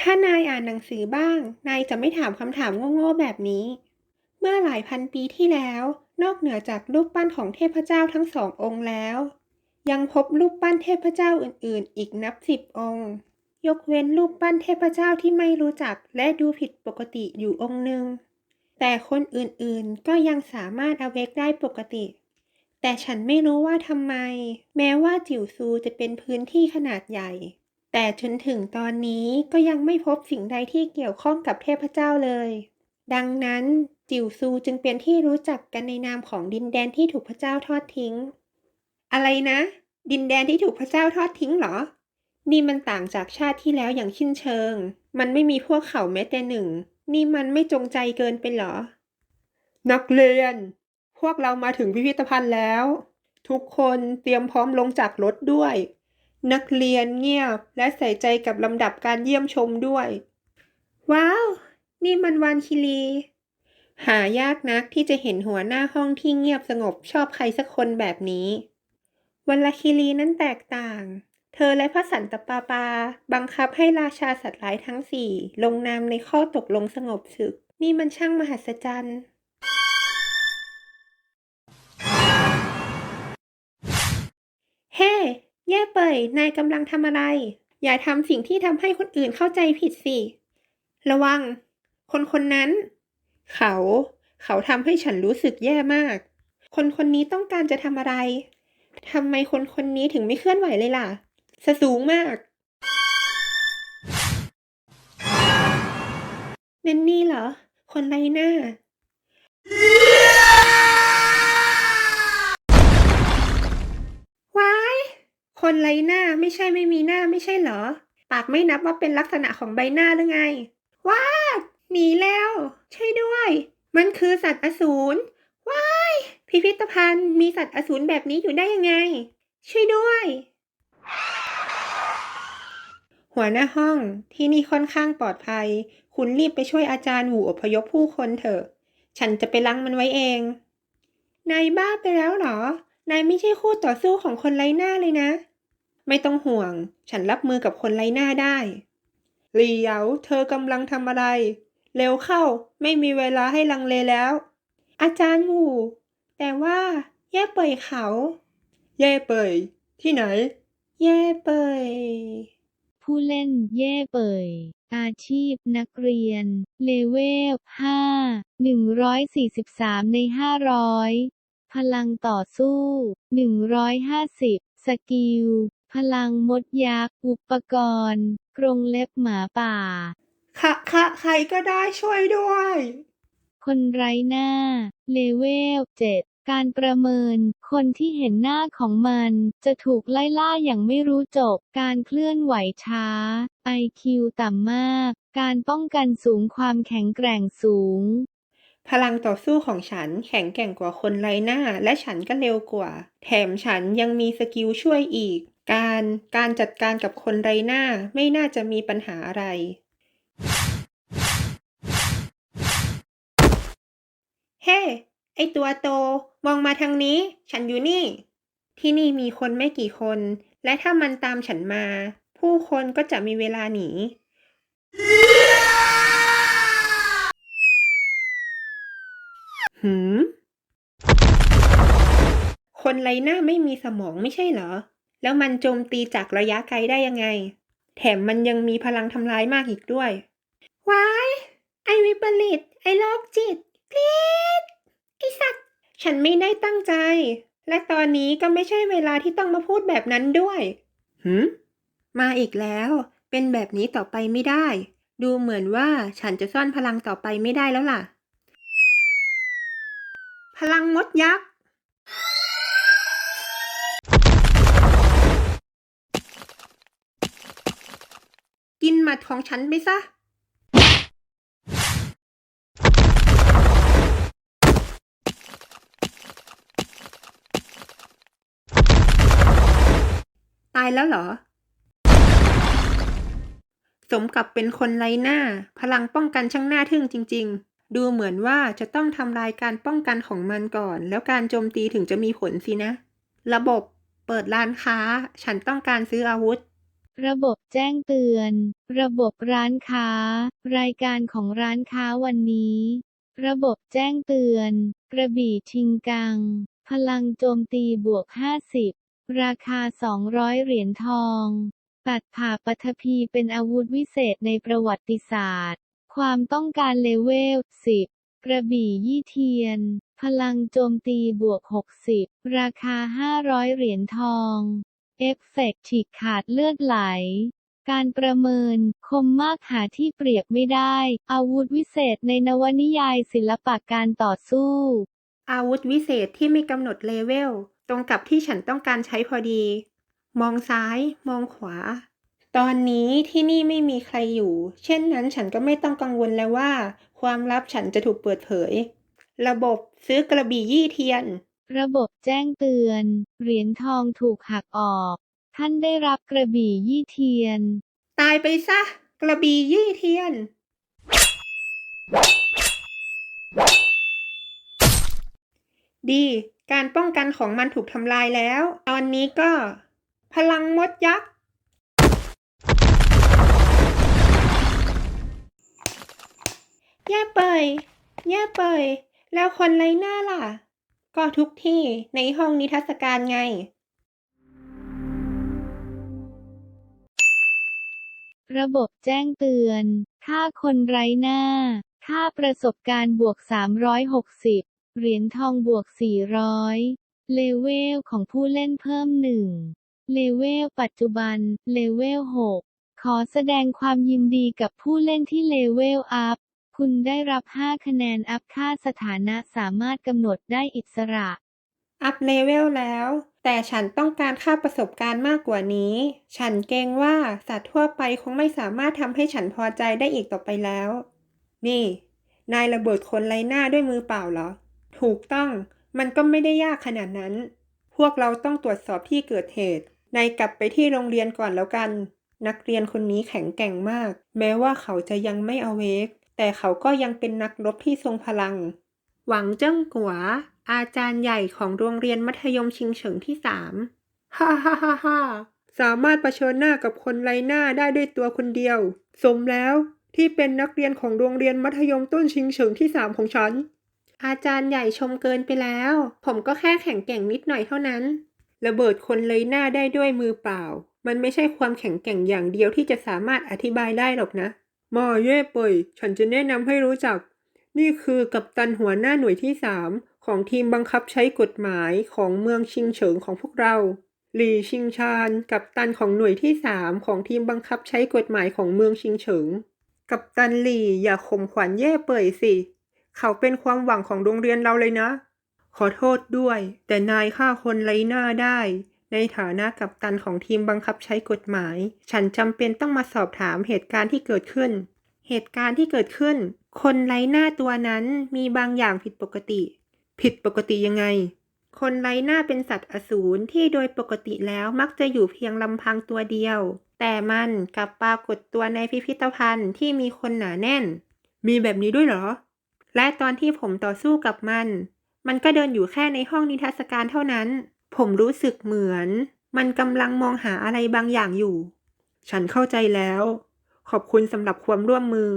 ถ้านายอ่านหนังสือบ้าง นายจะไม่ถามคำถามโง่ๆแบบนี้ เมื่อหลายพันปีที่แล้ว นอกเหนือจากรูปปั้นของเทพเจ้าทั้งสององค์แล้ว ยังพบรูปปั้นเทพเจ้าอื่นๆ อีกนับสิบองค์ ยกเว้นรูปปั้นเทพเจ้าที่ไม่รู้จักและดูผิดปกติอยู่องค์หนึ่ง แต่คนอื่นๆก็ยังสามารถเอาเวกได้ปกติ แต่ฉันไม่รู้ว่าทำไม แม้ว่าจิ๋วซูจะเป็นพื้นที่ขนาดใหญ่ แต่จนถึงตอนนี้ก็ยังไม่พบสิ่งใดที่เกี่ยวข้องกับเทพเจ้าเลย ดังนั้นจิ๋วซูจึงเป็นที่รู้จักกันในนามของดินแดนที่ถูกพระเจ้าทอดทิ้ง อะไรนะ ดินแดนที่ถูกพระเจ้าทอดทิ้งเหรอ นี่มันต่างจากชาติที่แล้วอย่างชิ้นเชิง มันไม่มีพวกเขาแม้แต่หนึ่ง นี่มันไม่จงใจเกินไปเหรอ นักเรียน พวกเรามาถึงพิพิธภัณฑ์แล้ว ทุกคนเตรียมพร้อมลงจากรถด้วย นักเรียนเงียบและใส่ใจกับลำดับการเยี่ยมชมด้วย ว้าว นี่มันวานคิรี หายากนักที่จะเห็นหัวหน้าห้องที่เงียบสงบชอบใครสักคนแบบนี้วันละคิรีนั้นแตกต่าง เธอและพระสันตปาปา บังคับให้ราชาสัตว์ร้ายทั้งสี่ลงนามในข้อตกลงสงบศึก นี่มันช่างมหัศจรรย์เฮ้ แย่เป่ยนายกำลังทำอะไร อย่าทำสิ่งที่ทำให้คนอื่นเข้าใจผิดสิ ระวัง คนคนนั้น เขา เขาทำให้ฉันรู้สึกแย่มาก คนคนนี้ต้องการจะทำอะไรทำไมคนคนนี้ถึงไม่เคลื่อนไหวเลยล่ะสะสูงมากนั่นนี่เหรอ คนไรหน้า คนไรหน้าไม่ใช่ไม่มีหน้าไม่ใช่เหรอ ปากไม่นับว่าเป็นลักษณะของใบหน้าหรือไง ว้าหนีแล้ว ช่วยด้วย มันคือสัตว์อสูร ว้าย พิพิธภัณฑ์มีสัตว์อสูรแบบนี้อยู่ได้ยังไง ช่วยด้วย หัวหน้าห้องที่นี่ค่อนข้างปลอดภัย คุณรีบไปช่วยอาจารย์หวูอพยพผู้คนเถอะ ฉันจะไปลังมันไว้เอง นายบ้าไปแล้วเหรอ นายไม่ใช่คู่ต่อสู้ของคนไร้หน้าเลยนะ ไม่ต้องห่วง ฉันรับมือกับคนไร้หน้าได้หลีเหยาเธอกำลังทำอะไร เร็วเข้าไม่มีเวลาให้ลังเลแล้ว อาจารย์หวูแต่ว่าแย่เปยเขา แย่เปย ที่ไหน แย่เปย ผู้เล่นเย่เปย อาชีพนักเรียน เลเวล5 143 ใน 500 พลังต่อสู้ 150 สกิล พลังมดยักษ์ อุปกรณ์ กรงเล็บหมาป่า ค่ะค่ะใครก็ได้ช่วยด้วย คนไร้หน้า เลเวล7การประเมิน คนที่เห็นหน้าของมัน จะถูกไล่ล่าอย่างไม่รู้จบ การเคลื่อนไหวช้า IQ ต่ำมาก การป้องกันสูงความแข็งแกร่งสูง พลังต่อสู้ของฉันแข็งแกร่งกว่าคนไร้หน้า และฉันก็เร็วกว่า แถมฉันยังมีสกิลช่วยอีก การการจัดการกับคนไร้หน้าไม่น่าจะมีปัญหาอะไร เฮ้ไอตัวโต มองมาทางนี้ ฉันอยู่นี่ ที่นี่มีคนไม่กี่คน และถ้ามันตามฉันมา ผู้คนก็จะมีเวลาหนี หืม คนไรหน้าไม่มีสมองไม่ใช่เหรอ แล้วมันโจมตีจากระยะไกลได้ยังไง แถมมันยังมีพลังทำร้ายมากอีกด้วยว้าย ไอวิปริต ไอโรคจิตกรีดไอสัตว์ ฉันไม่ได้ตั้งใจ และตอนนี้ก็ไม่ใช่เวลาที่ต้องมาพูดแบบนั้นด้วยหืม มาอีกแล้ว เป็นแบบนี้ต่อไปไม่ได้ ดูเหมือนว่าฉันจะซ่อนพลังต่อไปไม่ได้แล้วล่ะ พลังมดยักษ์ กินหมัดของฉันไปซะ ตายแล้วเหรอ สมกับเป็นคนไร้หน้า พลังป้องกันช่างหน่าทึ่งจริง ๆ ดูเหมือนว่าจะต้องทำลายการป้องกันของมันก่อน แล้วการโจมตีถึงจะมีผลสินะ ระบบเปิดร้านค้า ฉันต้องการซื้ออาวุธ ระบบแจ้งเตือน ระบบร้านค้า รายการของร้านค้าวันนี้ ระบบแจ้งเตือน กระบี่ชิงกัง พลังโจมตีบวก 50 ราคา 200 เหรียญทอง ตัดผ่าปัทภีเป็นอาวุธวิเศษในประวัติศาสตร์ ความต้องการเลเวล 10 กระบี่ยี่เทียน พลังโจมตีบวก 60 ราคา 500 เหรียญทอง เอฟเฟกต์ฉีกขาดเลือดไหล การประเมิน คมมากหาที่เปรียบไม่ได้ อาวุธวิเศษในนวนิยายศิลปะการต่อสู้ อาวุธวิเศษที่ไม่กำหนดเลเวล ตรงกับที่ฉันต้องการใช้พอดี มองซ้าย มองขวา ตอนนี้ที่นี่ไม่มีใครอยู่ เช่นนั้นฉันก็ไม่ต้องกังวลแล้วว่า ความลับฉันจะถูกเปิดเผย ระบบซื้อกระบี่ยี่เทียน ระบบแจ้งเตือน เหรียญทองถูกหักออก ท่านได้รับกระบี่ยี่เทียน ตายไปซะ กระบี่ยี่เทียน ดี การป้องกันของมันถูกทำลายแล้ว ตอนนี้ก็ พลังมดยักษ์ แย่เปยแย่เปย แล้วคนไรหน้าล่ะ ก็ทุกที่ในห้องนิทรรศการไง ระบบแจ้งเตือนค่าคนไร้หน้าค่าประสบการณ์บวก 360 เหรียญทองบวก 400 เลเวลของผู้เล่นเพิ่ม1เลเวลปัจจุบัน เลเวล 6 ขอแสดงความยินดีกับผู้เล่นที่เลเวลอัพ คุณได้รับ 5 คะแนนอัพค่าสถานะสามารถกำหนดได้อิสระ อัพเลเวลแล้ว แต่ฉันต้องการค่าประสบการณ์มากกว่านี้ ฉันเกรงว่าสัตว์ทั่วไปคงไม่สามารถทำให้ฉันพอใจได้อีกต่อไปแล้ว นี่ นายระเบิดคนไร้หน้าด้วยมือเปล่าเหรอ ถูกต้อง มันก็ไม่ได้ยากขนาดนั้น พวกเราต้องตรวจสอบที่เกิดเหตุ นายกลับไปที่โรงเรียนก่อนแล้วกัน นักเรียนคนนี้แข็งแกร่งมาก แม้ว่าเขาจะยังไม่อเวก แต่เขาก็ยังเป็นนักรบที่ทรงพลัง หวังเจิ้งกัว อาจารย์ใหญ่ของโรงเรียนมัธยมชิงเฉิงที่สามฮ่าฮ่าฮ่าฮ่าสามารถเผชิญหน้ากับคนไร้หน้าได้ด้วยตัวคนเดียว สมแล้วที่เป็นนักเรียนของโรงเรียนมัธยมต้นชิงเฉิงที่สามของฉัน อาจารย์ใหญ่ชมเกินไปแล้ว ผมก็แค่แข็งแกร่งนิดหน่อยเท่านั้น ระเบิดคนไรหน้าได้ด้วยมือเปล่า มันไม่ใช่ความแข็งแกร่งอย่างเดียวที่จะสามารถอธิบายได้หรอกนะ มาเย่เปยฉันจะแนะนำให้รู้จัก นี่คือกัปตันหัวหน้าหน่วยที่3ของทีมบังคับใช้กฎหมายของเมืองชิงเฉิงของพวกเรา หลี่ชิงชานกัปตันของหน่วยที่3ของทีมบังคับใช้กฎหมายของเมืองชิงเฉิง กัปตันหลี่อย่าข่มขวัญเย่เป่ยสิ เขาเป็นความหวังของโรงเรียนเราเลยนะ ขอโทษด้วย แต่นายฆ่าคนไร้หน้าได้ ในฐานะกัปตันของทีมบังคับใช้กฎหมาย ฉันจำเป็นต้องมาสอบถามเหตุการณ์ที่เกิดขึ้น เหตุการณ์ที่เกิดขึ้น คนไร้หน้าตัวนั้นมีบางอย่างผิดปกติ ผิดปกติยังไง คนไร้หน้าเป็นสัตว์อสูรที่โดยปกติแล้วมักจะอยู่เพียงลำพังตัวเดียว แต่มันกลับปรากฏตัวในพิพิธภัณฑ์ที่มีคนหนาแน่น มีแบบนี้ด้วยเหรอ และตอนที่ผมต่อสู้กับมัน มันก็เดินอยู่แค่ในห้องนิทรรศการเท่านั้น ผมรู้สึกเหมือน มันกำลังมองหาอะไรบางอย่างอยู่ ฉันเข้าใจแล้ว ขอบคุณสำหรับความร่วมมือ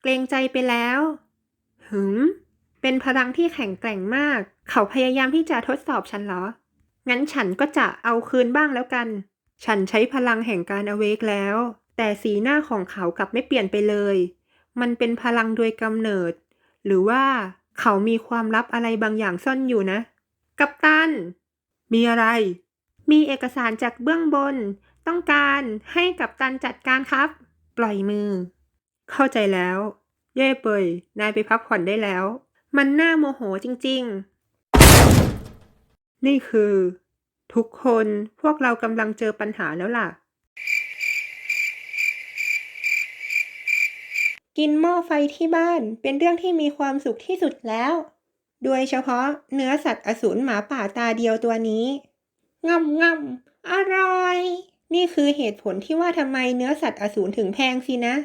เกรงใจไปแล้วหืมเป็นพลังที่แข็งแกร่งมาก เขาพยายามที่จะทดสอบฉันเหรอ งั้นฉันก็จะเอาคืนบ้างแล้วกัน ฉันใช้พลังแห่งการอเวกแล้ว แต่สีหน้าของเขากลับไม่เปลี่ยนไปเลย มันเป็นพลังโดยกำเนิด หรือว่าเขามีความลับอะไรบางอย่างซ่อนอยู่นะ กัปตัน มีอะไร มีเอกสารจากเบื้องบน ต้องการให้กัปตันจัดการครับ ปล่อยมือ เข้าใจแล้ว เย่เปยนายไปพักผ่อนได้แล้ว มันน่าโมโหจริง ๆ นี่คือ ทุกคนพวกเรากำลังเจอปัญหาแล้วล่ะ กินหม้อไฟที่บ้านเป็นเรื่องที่มีความสุขที่สุดแล้ว โดยเฉพาะเนื้อสัตว์อสูรหมาป่าตาเดียวตัวนี้ง่ำง่ำอร่อย นี่คือเหตุผลที่ว่าทำไมเนื้อสัตว์อสูรถึงแพงสินะ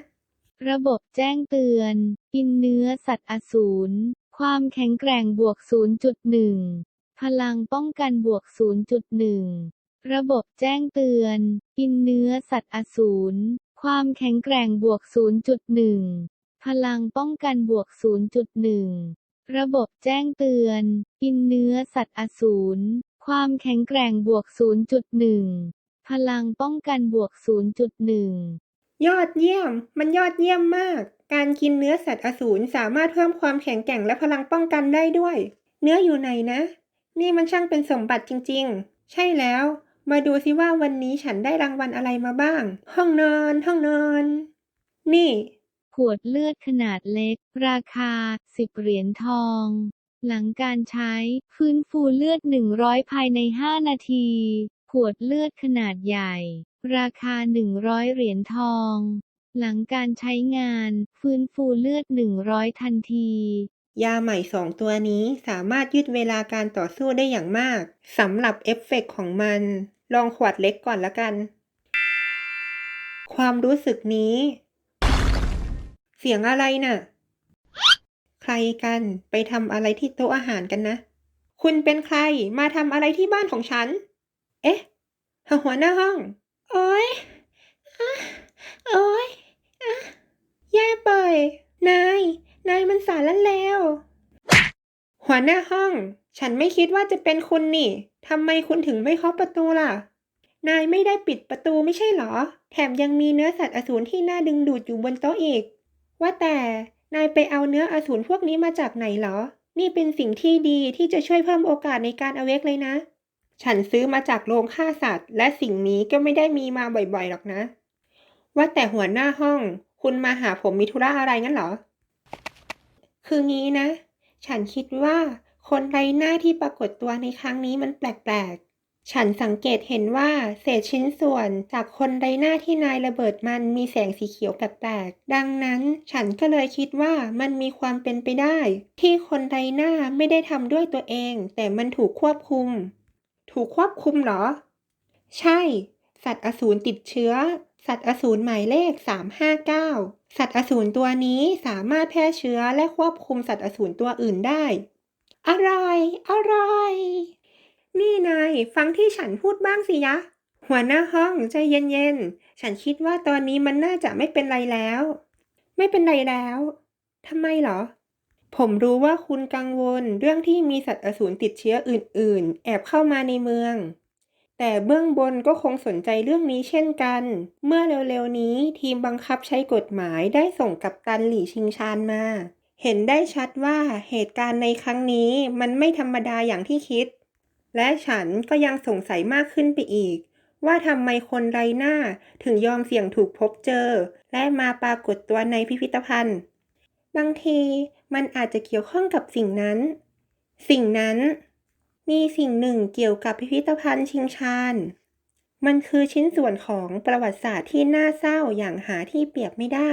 ระบบแจ้งเตือน กินเนื้อสัตว์อสูร ความแข็งแกร่งบวก 0.1 พลังป้องกันบวก 0.1 ระบบแจ้งเตือน กินเนื้อสัตว์อสูร ความแข็งแกร่งบวก 0.1 พลังป้องกันบวก 0.1 ระบบแจ้งเตือน กินเนื้อสัตว์อสูร ความแข็งแกร่งบวก 0.1 พลังป้องกันบวก 0.1 ยอดเยี่ยม มันยอดเยี่ยมมาก การกินเนื้อสัตว์อสูรสามารถเพิ่มความแข็งแกร่งและพลังป้องกันได้ด้วย เนื้ออยู่ไหนนะ นี่มันช่างเป็นสมบัติจริง ๆ ใช่แล้ว มาดูสิว่าวันนี้ฉันได้รางวัลอะไรมาบ้าง ห้องนอน ห้องนอน นี่ วดเลือดขนาดเล็ก ราคา 10 เหรียญทอง หลังการใช้ ฟื้นฟูเลือด 100 ภายใน 5 นาที ขวดเลือดขนาดใหญ่ ราคา 100 เหรียญทอง หลังการใช้งาน ฟื้นฟูเลือด 100 ทันที ยาใหม่สองตัวนี้สามารถยืดเวลาการต่อสู้ได้อย่างมากสำหรับเอฟเฟกต์ของมัน ลองขวดเล็กก่อนละกัน ความรู้สึกนี้ เสียงอะไรน่ะ ใครกันไปทำอะไรที่โต๊ะอาหารกันนะ คุณเป็นใครมาทำอะไรที่บ้านของฉัน เอ๊ะ หัวหน้าห้อง โอ๊ยอะโอ๊ยอะแย่เปยนาย นายมันสารแล้วแล้ว หัวหน้าห้อง ฉันไม่คิดว่าจะเป็นคุณนี่ทำไมคุณถึงไม่เคาะประตูล่ะ นายไม่ได้ปิดประตูไม่ใช่เหรอ แถมยังมีเนื้อสัตว์อสูรที่น่าดึงดูดอยู่บนโต๊ะอีก ว่าแต่นายไปเอาเนื้ออสูรพวกนี้มาจากไหนเหรอ นี่เป็นสิ่งที่ดีที่จะช่วยเพิ่มโอกาสในการเอเวกเลยนะ ฉันซื้อมาจากโรงฆ่าสัตว์ และสิ่งนี้ก็ไม่ได้มีมาบ่อยๆหรอกนะ ว่าแต่หัวหน้าห้อง คุณมาหาผมมีธุระอะไรงั้นเหรอ คืองี้นะ ฉันคิดว่าคนไร้หน้าที่ปรากฏตัวในครั้งนี้มันแปลกๆ ฉันสังเกตเห็นว่าเศษชิ้นส่วนจากคนไร้หน้าที่นายระเบิดมันมีแสงสีเขียวแปลกๆ ดังนั้นฉันก็เลยคิดว่ามันมีความเป็นไปได้ ที่คนไร้หน้าไม่ได้ทำด้วยตัวเอง แต่มันถูกควบคุม ถูกควบคุมเหรอ ใช่ สัตว์อสูรติดเชื้อ สัตว์อสูรหมายเลข 359 สัตว์อสูรตัวนี้สามารถแพร่เชื้อและควบคุมสัตว์อสูรตัวอื่นได้ อะไรอยอร่อย นี่นาย ฟังที่ฉันพูดบ้างสิยะ หัวหน้าห้องใจเย็นๆ ฉันคิดว่าตอนนี้มันน่าจะไม่เป็นไรแล้ว ไม่เป็นไรแล้วทำไมเหรอ ผมรู้ว่าคุณกังวลเรื่องที่มีสัตว์อสูรติดเชื้ออื่น ๆ แอบเข้ามาในเมือง แต่เบื้องบนก็คงสนใจเรื่องนี้เช่นกัน เมื่อเร็วๆนี้ทีมบังคับใช้กฎหมายได้ส่งกัปตันหลี่ชิงชานมา เห็นได้ชัดว่าเหตุการณ์ในครั้งนี้มันไม่ธรรมดาอย่างที่คิด และฉันก็ยังสงสัยมากขึ้นไปอีก ว่าทำไมคนไรหน้าถึงยอมเสี่ยงถูกพบเจอ และมาปรากฏตัวในพิพิธภัณฑ์ บางทีมันอาจจะเกี่ยวข้องกับสิ่งนั้น สิ่งนั้น มีสิ่งหนึ่งเกี่ยวกับพิพิธภัณฑ์ชิงชานมันคือชิ้นส่วนของประวัติศาสตร์ที่น่าเศร้าอย่างหาที่เปรียบไม่ได้